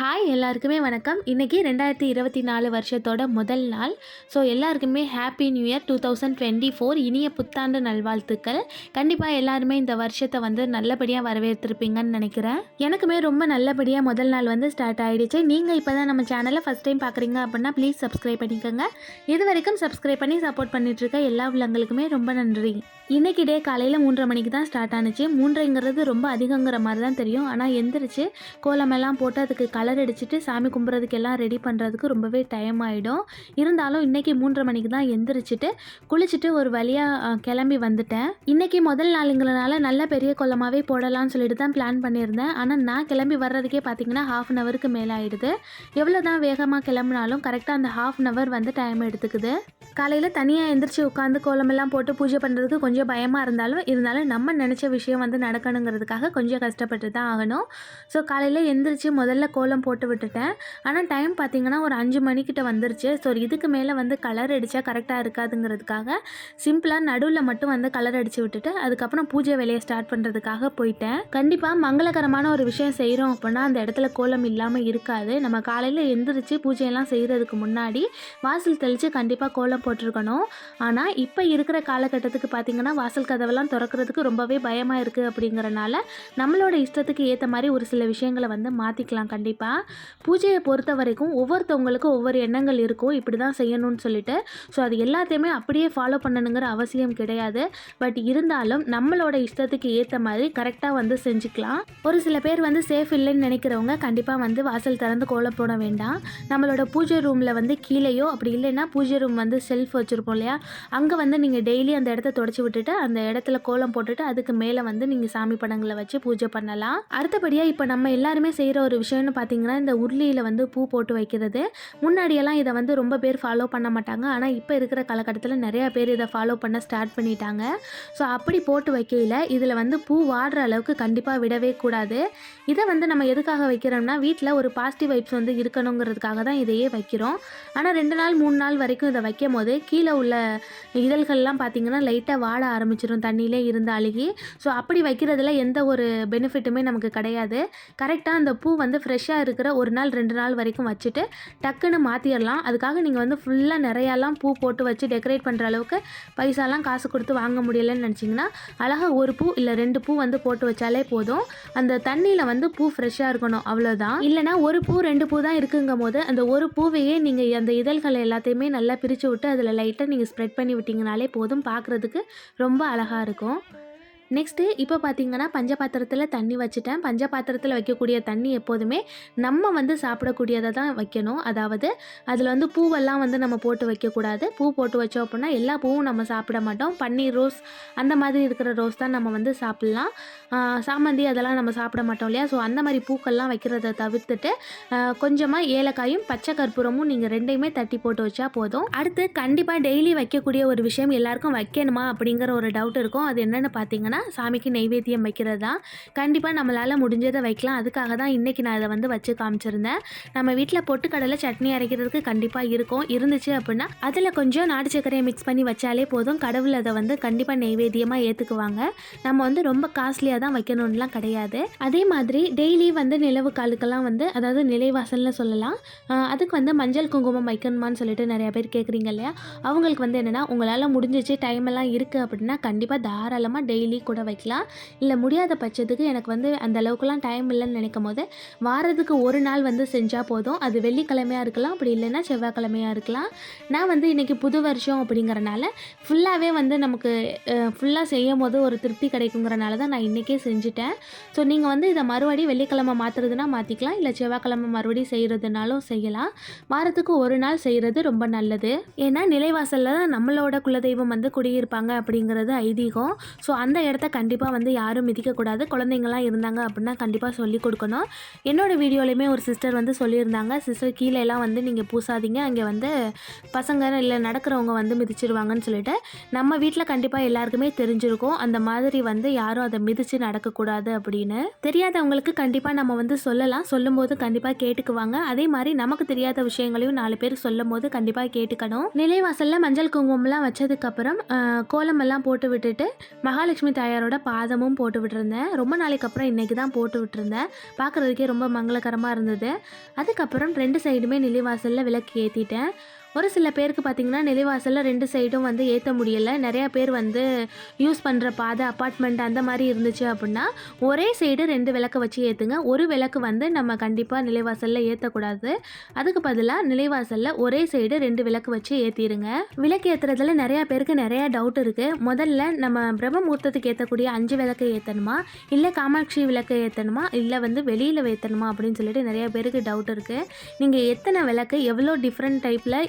Hi எல்லாருக்குமே வணக்கம். இன்றைக்கி ரெண்டாயிரத்தி இருபத்தி நாலு வருஷத்தோட முதல் நாள். ஸோ எல்லாருக்குமே happy new year two thousand twenty four இனிய புத்தாண்டு நல்வாழ்த்துக்கள். கண்டிப்பாக எல்லாருமே இந்த வருஷத்தை வந்து நல்லபடியாக வரவேற்றிருப்பீங்கன்னு நினைக்கிறேன். எனக்குமே ரொம்ப நல்லபடியாக முதல் நாள் வந்து ஸ்டார்ட் ஆகிடுச்சு நீங்கள் இப்போ தான் நம்ம சேனலை ஃபஸ்ட் டைம் பார்க்குறீங்க அப்படின்னா ப்ளீஸ் சப்ஸ்கிரைப் பண்ணிக்கோங்க. இது வரைக்கும் சப்ஸ்கிரைப் பண்ணி சப்போர்ட் பண்ணிகிட்ருக்க எல்லா உள்ளங்களுக்குமே ரொம்ப நன்றி. இன்றைக்கி டே காலையில் மூன்றரை மணிக்கு தான் ஸ்டார்ட் ஆனுச்சு. மூன்றைங்கிறது ரொம்ப அதிகங்கிற மாதிரி தான் தெரியும். ஆனால் எந்திரிச்சு கோலமெல்லாம் போட்டு அதுக்கு கலர் அடிச்சுட்டு சாமி கும்பிட்றதுக்கு எல்லாம் ரெடி பண்ணுறதுக்கு ரொம்பவே டைம் ஆகிடும் இருந்தாலும் இன்றைக்கி மூன்றரை மணிக்கு தான் எந்திரிச்சிட்டு குளிச்சுட்டு ஒரு வழியாக கிளம்பி வந்துட்டேன். இன்றைக்கி முதல் நாளுங்கிறனால நல்ல பெரிய கோலமாகவே போடலாம்னு சொல்லிட்டு தான் பிளான் பண்ணியிருந்தேன். ஆனால் நான் கிளம்பி வர்றதுக்கே பார்த்தீங்கன்னா ஹாஃப் அன் ஹவருக்கு மேலே ஆகிடுது எவ்வளோ தான் வேகமாக கிளம்புனாலும் கரெக்டாக அந்த ஹாஃப் அன் ஹவர் வந்து டைம் எடுத்துக்குது. காலையில் தனியாக எந்திரிச்சு உட்காந்து கோலமெல்லாம் போட்டு பூஜை பண்ணுறதுக்கு கொஞ்சம் பயமாக இருந்தாலும் இருந்தாலும் நம்ம நினச்ச விஷயம் வந்து நடக்கணுங்கிறதுக்காக கொஞ்சம் கஷ்டப்பட்டு தான் ஆகணும். ஸோ காலையில் எந்திரிச்சு முதல்ல கோலம் போட்டு விட்டுட்டேன். ஆனால் டைம் பார்த்தீங்கன்னா ஒரு அஞ்சு மணிக்கிட்ட வந்துருச்சு. ஸோ இதுக்கு மேலே வந்து கலர் அடித்தா கரெக்டாக இருக்காதுங்கிறதுக்காக சிம்பிளாக நடுவில் மட்டும் வந்து கலர் அடித்து விட்டுட்டு அதுக்கப்புறம் பூஜை வேலையை ஸ்டார்ட் பண்ணுறதுக்காக போயிட்டேன். கண்டிப்பாக மங்களகரமான ஒரு விஷயம் செய்கிறோம் அப்படின்னா அந்த இடத்துல கோலம் இல்லாமல் இருக்காது. நம்ம காலையில் எந்திரிச்சு பூஜையெல்லாம் செய்கிறதுக்கு முன்னாடி வாசல் தெளித்து கண்டிப்பாக கோலம் போட்டிருக்கணும். ஆனால் இப்போ இருக்கிற காலகட்டத்துக்கு பார்த்தீங்கன்னா வாசல் கதவெல்லாம் திறக்கிறதுக்கு ரொம்பவே பயமாக இருக்குது அப்படிங்கிறனால நம்மளோட இஷ்டத்துக்கு ஏற்ற மாதிரி ஒரு சில விஷயங்களை வந்து மாற்றிக்கலாம் கண்டிப்பாக பூஜையை பொறுத்த வரைக்கும் ஒவ்வொருத்தவங்களுக்கும் ஒவ்வொரு எண்ணங்கள் இருக்கும் இப்படி தான் செய்யணும்னு சொல்லிட்டு ஸோ அது எல்லாத்தையுமே அப்படியே ஃபாலோ பண்ணணுங்கிற அவசியம் கிடையாது. பட் இருந்தாலும் நம்மளோட இஷ்டத்துக்கு ஏற்ற மாதிரி கரெக்டாக வந்து செஞ்சுக்கலாம். ஒரு சில பேர் வந்து சேஃப் இல்லைன்னு நினைக்கிறவங்க கண்டிப்பாக வந்து வாசல் திறந்து கோலம் போட வேண்டாம். நம்மளோட பூஜை ரூமில் வந்து கீழேயோ அப்படி இல்லைன்னா பூஜை ரூம் வந்து ஷெல்ஃப் வச்சுருப்போம் இல்லையா? அங்கே வந்து நீங்கள் டெய்லி அந்த இடத்த தொடச்சி விட்டுட்டு அந்த இடத்துல கோலம் போட்டுட்டு அதுக்கு மேலே வந்து நீங்கள் சாமி படங்களை வச்சு பூஜை பண்ணலாம். அடுத்தபடியாக இப்போ நம்ம எல்லாருமே செய்கிற ஒரு விஷயம்னு பார்த்தீங்கன்னா இந்த உருளியில் வந்து பூ போட்டு வைக்கிறது. முன்னாடியெல்லாம் இதை வந்து ரொம்ப பேர் ஃபாலோ பண்ண மாட்டாங்க. ஆனால் இப்போ இருக்கிற காலகட்டத்தில் நிறையா பேர் இதை ஃபாலோ பண்ண ஸ்டார்ட் பண்ணிட்டாங்க. ஸோ அப்படி போட்டு வைக்கையில் இதில் வந்து பூ வாடுற அளவுக்கு கண்டிப்பாக விடவே கூடாது. இதை வந்து நம்ம எதுக்காக வைக்கிறோம்னா வீட்டில் ஒரு பாசிட்டிவ் வைப்ஸ் வந்து இருக்கணுங்கிறதுக்காக தான் இதையே வைக்கிறோம். ஆனால் ரெண்டு நாள் மூணு நாள் வரைக்கும் இதை வைக்கும் போது கீழே உள்ள இதழ்கள்லாம் பார்த்திங்கன்னா லைட்டாக வாட ஆரம்பிச்சிடும் தண்ணியிலே இருந்து அழுகி. ஸோ அப்படி வைக்கிறதுல எந்த ஒரு பெனிஃபிட்டுமே நமக்கு கிடையாது. கரெக்டாக அந்த பூ வந்து ஃப்ரெஷ்ஷாக இருக்கிற ஒரு நாள் ரெண்டு நாள் வரைக்கும் வச்சுட்டு டக்குன்னு மாற்றிடலாம் அதுக்காக நீங்கள் வந்து ஃபுல்லாக நிறையாலாம் பூ போட்டு வச்சு டெக்கரேட் பண்ணுற அளவுக்கு பைசாலாம் காசு கொடுத்து வாங்க முடியலைன்னு நினச்சிங்கன்னா அழகாக ஒரு பூ இல்லை ரெண்டு பூ வந்து போட்டு வச்சாலே போதும். அந்த தண்ணியில் வந்து பூ ஃப்ரெஷ்ஷாக இருக்கணும். அவ்வளோதான் இல்லைனா ஒரு பூ ரெண்டு பூ தான் இருக்குங்கும் போது அந்த ஒரு பூவையே நீங்கள் அந்த இதழ்கள் எல்லாத்தையுமே நல்லா பிரித்து விட்டு அதில் லைட்டாக நீங்கள் ஸ்ப்ரெட் பண்ணி விட்டிங்கனாலே போதும். பார்க்குறதுக்கு ரொம்ப அழகாக இருக்கும். நெக்ஸ்ட்டு இப்போ பார்த்தீங்கன்னா பஞ்சபாத்திரத்தில் தண்ணி வச்சுட்டேன். பஞ்சபாத்திரத்தில் வைக்கக்கூடிய தண்ணி எப்போதுமே நம்ம வந்து சாப்பிடக்கூடியதை தான் வைக்கணும். அதாவது அதில் வந்து பூவெல்லாம் வந்து நம்ம போட்டு வைக்கக்கூடாது. பூ போட்டு வச்சோம் அப்படின்னா எல்லா பூவும் நம்ம சாப்பிட மாட்டோம். பன்னீர் ரோஸ் அந்த மாதிரி இருக்கிற ரோஸ் தான் நம்ம வந்து சாப்பிட்லாம். சாமந்தி அதெல்லாம் நம்ம சாப்பிட மாட்டோம் இல்லையா? ஸோ அந்த மாதிரி பூக்கள்லாம் வைக்கிறத தவிர்த்துட்டு கொஞ்சமாக ஏலக்காயும் பச்சை கற்பூரமும் நீங்கள் ரெண்டையுமே தட்டி போட்டு வச்சா போதும். அடுத்து கண்டிப்பாக டெய்லி வைக்கக்கூடிய ஒரு விஷயம் எல்லாருக்கும் வைக்கணுமா அப்படிங்கிற ஒரு டவுட் இருக்கும். அது என்னென்னு பார்த்தீங்கன்னா சாமிக்கு நெய்வேத்தியம் வைக்கிறது தான். கண்டிப்பாக நம்மளால் முடிஞ்சதை வைக்கலாம். அதுக்காக தான் இன்றைக்கி நான் இதை வந்து வச்சு காமிச்சிருந்தேன். நம்ம வீட்டில் பொட்டுக்கடலை சட்னி அரைக்கிறதுக்கு கண்டிப்பாக இருக்கும். இருந்துச்சு அப்படின்னா அதில் கொஞ்சம் நாட்டு சர்க்கரையை மிக்ஸ் பண்ணி வச்சாலே போதும். கடவுள் அதை வந்து கண்டிப்பாக நெய்வேத்தியமாக ஏற்றுக்குவாங்க நம்ம வந்து ரொம்ப காஸ்ட்லியாக தான் வைக்கணும்லாம் கிடையாது. அதே மாதிரி டெய்லி வந்து நிலவு காலுக்கெல்லாம் வந்து அதாவது நிலைவாசல்னு சொல்லலாம். அதுக்கு வந்து மஞ்சள் குங்குமம் வைக்கணுமான்னு சொல்லிட்டு நிறைய பேர் கேட்குறீங்க இல்லையா? அவங்களுக்கு வந்து என்னென்னா உங்களால் முடிஞ்சிச்சு டைம் எல்லாம் இருக்குது அப்படின்னா கண்டிப்பாக தாராளமாக டெய்லி கூட வைக்கலாம். இல்லை முடியாத பட்சத்துக்கு எனக்கு வந்து அந்த அளவுக்குலாம் டைம் இல்லைன்னு நினைக்கும் போது வாரத்துக்கு ஒரு நாள் வந்து செஞ்சால் போதும். அது வெள்ளிக்கிழமையாக இருக்கலாம் அப்படி இல்லைன்னா செவ்வாய்க்கிழமையாக இருக்கலாம். நான் வந்து இன்றைக்கி புது வருஷம் அப்படிங்கிறனால ஃபுல்லாகவே வந்து நமக்கு ஃபுல்லாக செய்யும் போது ஒரு திருப்தி கிடைக்குங்கிறனால தான் நான் இன்றைக்கே செஞ்சுட்டேன். ஸோ நீங்கள் வந்து இதை மறுபடியும் வெள்ளிக்கிழமை மாற்றுறதுனா மாற்றிக்கலாம் இல்லை செவ்வாய்க்கிழமை மறுபடியும் செய்கிறதுனாலும் செய்யலாம். வாரத்துக்கு ஒரு நாள் செய்கிறது ரொம்ப நல்லது. ஏன்னா நிலைவாசலில் தான் நம்மளோட குலதெய்வம் வந்து குடியிருப்பாங்க அப்படிங்கிறது ஐதீகம். ஸோ அந்த இடத்த கண்டிப்பாக வந்து யாரும் மிதிக்கக்கூடாது குழந்தைங்களாம் இருந்தாங்க அப்படின்னா கண்டிப்பாக சொல்லி கொடுக்கணும். என்னோட வீடியோலையுமே ஒரு சிஸ்டர் வந்து சொல்லியிருந்தாங்க. சிஸ்டர் கீழேலாம் வந்து நீங்கள் பூசாதீங்க. அங்கே வந்து பசங்க இல்லை நடக்கிறவங்க வந்து மிதிச்சிருவாங்கன்னு சொல்லிட்டு நம்ம வீட்டில் கண்டிப்பாக எல்லாருக்குமே தெரிஞ்சிருக்கும். அந்த மாதிரி வந்து யாரும் அதை மிதித்து நடக்கக்கூடாது அப்படின்னு. தெரியாதவங்களுக்கு கண்டிப்பாக நம்ம வந்து சொல்லலாம். சொல்லும்போது கண்டிப்பாக கேட்டுக்குவாங்க. அதே மாதிரி நமக்கு தெரியாத விஷயங்களையும் நாலு பேர் சொல்லும் போது கண்டிப்பாக கேட்டுக்கணும். நிலைவாசலில் மஞ்சள் குங்குமம்லாம் வச்சதுக்கப்புறம் கோலமெல்லாம் போட்டு விட்டுட்டு மகாலட்சுமி தாயாரோட பாதமும் போட்டு விட்டுருந்தேன். ரொம்ப நாளைக்கு அப்புறம் இன்றைக்கி தான் போட்டு விட்டுருந்தேன். பார்க்குறதுக்கே ரொம்ப மங்களகரமாக இருந்தது. அதுக்கப்புறம் ரெண்டு சைடுமே நிலைவாசலில் விளக்கு ஏற்றிட்டேன் ஒரு சில பேருக்கு பார்த்திங்கன்னா நிலைவாசலில் ரெண்டு சைடும் வந்து ஏற்ற முடியலை. நிறையா பேர் வந்து யூஸ் பண்ணுற பாதை அப்பார்ட்மெண்ட் அந்த மாதிரி இருந்துச்சு அப்படின்னா ஒரே சைடு ரெண்டு விளக்கு வச்சு ஏற்றுங்க ஒரு விளக்கு வந்து நம்ம கண்டிப்பாக நிலைவாசலில் ஏற்றக்கூடாது அதுக்கு பதிலாக நிலைவாசலில் ஒரே சைடு ரெண்டு விளக்கு வச்சு ஏற்றிடுங்க விளக்கு ஏற்றுறதுல நிறையா பேருக்கு நிறையா டவுட் இருக்குது முதல்ல நம்ம பிரம்ம முகூர்த்தத்துக்கு ஏற்றக்கூடிய அஞ்சு விளக்கு ஏற்றணுமா இல்லை காமாட்சி விளக்கு ஏற்றணுமா இல்லை வந்து வெளியில் ஏற்றணுமா அப்படின்னு சொல்லிட்டு நிறையா பேருக்கு டவுட் இருக்குது நீங்கள் எத்தனை விளக்கு எவ்வளோ டிஃப்ரெண்ட் டைப்பில்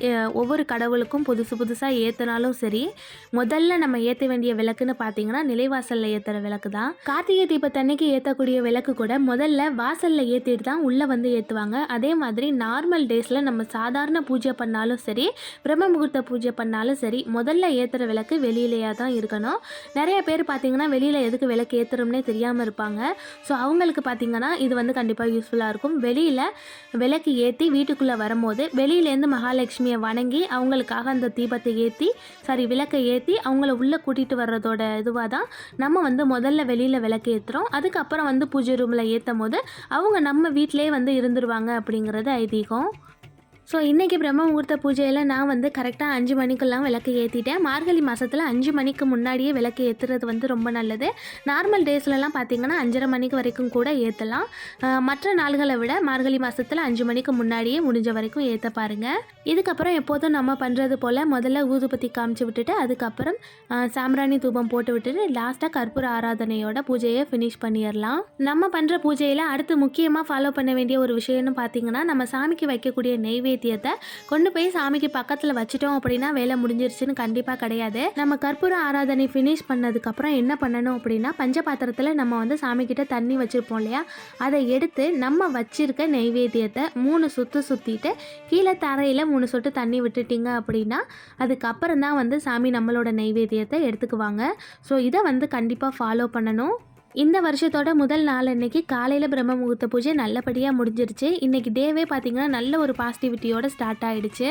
ஒவ்வொரு கடவுளுக்கும் புதுசு புதுசாக ஏற்றினாலும் சரி முதல்ல நம்ம ஏற்ற வேண்டிய விளக்குன்னு பார்த்தீங்கன்னா நிலைவாசலில் ஏற்றுற விளக்கு தான். கார்த்திகை தீபத்தன்னைக்கு ஏற்றக்கூடிய விளக்கு கூட முதல்ல வாசலில் ஏற்றிட்டு தான் உள்ளே வந்து ஏற்றுவாங்க அதே மாதிரி நார்மல் டேஸில் நம்ம சாதாரண பூஜை பண்ணாலும் சரி பிரம்ம முகூர்த்த பூஜை பண்ணாலும் சரி முதல்ல ஏற்றுற விளக்கு வெளியிலேயே தான் இருக்கணும். நிறைய பேர் பார்த்தீங்கன்னா வெளியில் எதுக்கு விளக்கு ஏற்றுறோம்னே தெரியாமல் இருப்பாங்க. ஸோ அவங்களுக்கு பார்த்தீங்கன்னா இது வந்து கண்டிப்பாக யூஸ்ஃபுல்லாக இருக்கும். வெளியில் விளக்கு ஏற்றி வீட்டுக்குள்ளே வரும்போது வெளியிலேருந்து மகாலட்சுமியை வணங்கி அவங்களுக்காக அந்த தீபத்தை ஏற்றி சாரி விளக்கை ஏற்றி அவங்கள உள்ளே கூட்டிகிட்டு வர்றதோட இதுவாக தான் நம்ம வந்து முதல்ல வெளியில் விளக்கு ஏற்றுறோம் அதுக்கப்புறம் வந்து பூஜை ரூமில் ஏற்றும் போது அவங்க நம்ம வீட்டிலே வந்து இருந்துருவாங்க அப்படிங்கிறது ஐதீகம். ஸோ இன்றைக்கி பிரம்ம முகூர்த்த பூஜையில் நான் வந்து கரெக்டாக அஞ்சு மணிக்கெல்லாம் விளக்கு ஏற்றிட்டேன் மார்கழி மாதத்தில் அஞ்சு மணிக்கு முன்னாடியே விளக்கு ஏற்றுறது வந்து ரொம்ப நல்லது. நார்மல் டேஸ்லலாம் பார்த்திங்கன்னா அஞ்சரை மணிக்கு வரைக்கும் கூட ஏற்றலாம் மற்ற நாள்களை விட மார்கழி மாதத்தில் அஞ்சு மணிக்கு முன்னாடியே முடிஞ்ச வரைக்கும் ஏற்ற பாருங்கள் இதுக்கப்புறம் எப்போதும் நம்ம பண்ணுறது போல் முதல்ல ஊதுபத்தி காமிச்சு விட்டுட்டு அதுக்கப்புறம் சாம்ராணி சாம்பிராணி தூபம் போட்டு விட்டுட்டு லாஸ்ட்டாக கற்பூர ஆராதனையோட பூஜையை ஃபினிஷ் பண்ணிடலாம். நம்ம பண்ணுற பூஜையில் அடுத்து முக்கியமாக ஃபாலோ பண்ண வேண்டிய ஒரு விஷயம்னு பார்த்தீங்கன்னா நம்ம சாமிக்கு வைக்கக்கூடிய நெய்வேத்தியத்தை கொண்டு போய் சாமிக்கு பக்கத்தில் வச்சிட்டோம் அப்படின்னா வேலை முடிஞ்சிருச்சுன்னு கண்டிப்பாக கிடையாது. நம்ம கற்பூர ஆராதனை ஃபினிஷ் பண்ணதுக்கப்புறம் என்ன பண்ணணும் அப்படின்னா பஞ்ச பாத்திரத்தில் நம்ம வந்து சாமிக்கிட்ட தண்ணி வச்சுருப்போம் இல்லையா? அதை எடுத்து நம்ம வச்சிருக்க நெய்வேத்தியத்தை மூணு சுற்று சுற்றிட்டு கீழே தரையில் மூணு சொட்டு தண்ணி விட்டுட்டீங்க அப்படின்னா அதுக்கப்புறம் தான் வந்து சாமி நம்மளோட நெய்வேத்தியத்தை எடுத்துக்குவாங்க. ஸோ இதை வந்து கண்டிப்பாக ஃபாலோ பண்ணணும். இந்த வருஷத்தோட முதல் நாள் அன்னைக்கு காலையில் பிரம்ம முகூர்த்த பூஜை நல்லபடியாக முடிஞ்சிருச்சு. இன்றைக்கி டேவே பார்த்திங்கன்னா நல்ல ஒரு பாசிட்டிவிட்டியோட ஸ்டார்ட் ஆகிடுச்சு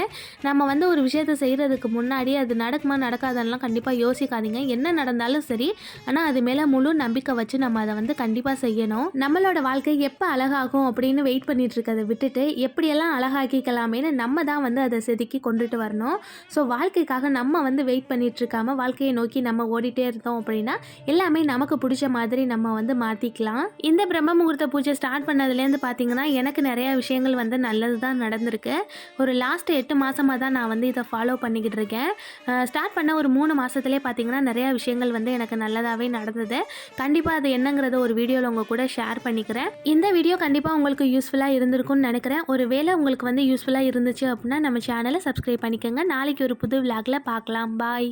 நம்ம வந்து ஒரு விஷயத்தை செய்கிறதுக்கு முன்னாடி அது நடக்குமா நடக்காதெல்லாம் கண்டிப்பாக யோசிக்காதீங்க. என்ன நடந்தாலும் சரி ஆனால் அது மேலே முழு நம்பிக்கை வச்சு நம்ம அதை வந்து கண்டிப்பாக செய்யணும். நம்மளோட வாழ்க்கை எப்போ அழகாகும் அப்படின்னு வெயிட் பண்ணிட்டு இருக்கதை விட்டுட்டு எப்படியெல்லாம் அழகாக்கிக்கலாமேன்னு நம்ம தான் வந்து அதை செதுக்கி கொண்டுட்டு வரணும். ஸோ வாழ்க்கைக்காக நம்ம வந்து வெயிட் பண்ணிட்டு இருக்காம வாழ்க்கையை நோக்கி நம்ம ஓடிட்டே இருந்தோம் அப்படின்னா எல்லாமே நமக்கு பிடிச்ச மாதிரி நம்ம வந்து மாற்றிக்கலாம் இந்த பிரம்ம முகூர்த்த பூஜை ஸ்டார்ட் பண்ணதுலேருந்து பார்த்தீங்கன்னா எனக்கு நிறைய விஷயங்கள் வந்து நல்லது தான் நடந்திருக்கு. ஒரு லாஸ்ட் எட்டு மாதமாக தான் நான் வந்து இதை ஃபாலோ பண்ணிக்கிட்டு இருக்கேன். ஸ்டார்ட் பண்ண ஒரு மூணு மாதத்துலேயே பார்த்தீங்கன்னா நிறையா விஷயங்கள் வந்து எனக்கு நல்லதாகவே நடந்தது. கண்டிப்பாக அது என்னங்கிறத ஒரு வீடியோவில் உங்கள் கூட ஷேர் பண்ணிக்கிறேன். இந்த வீடியோ கண்டிப்பாக உங்களுக்கு யூஸ்ஃபுல்லாக இருந்திருக்கும்னு நினைக்கிறேன். ஒரு வேளை உங்களுக்கு வந்து யூஸ்ஃபுல்லாக இருந்துச்சு அப்படின்னா நம்ம சேனலை சப்ஸ்கிரைப் பண்ணிக்கோங்க. நாளைக்கு ஒரு புது விளாகில் பார்க்கலாம் பாய்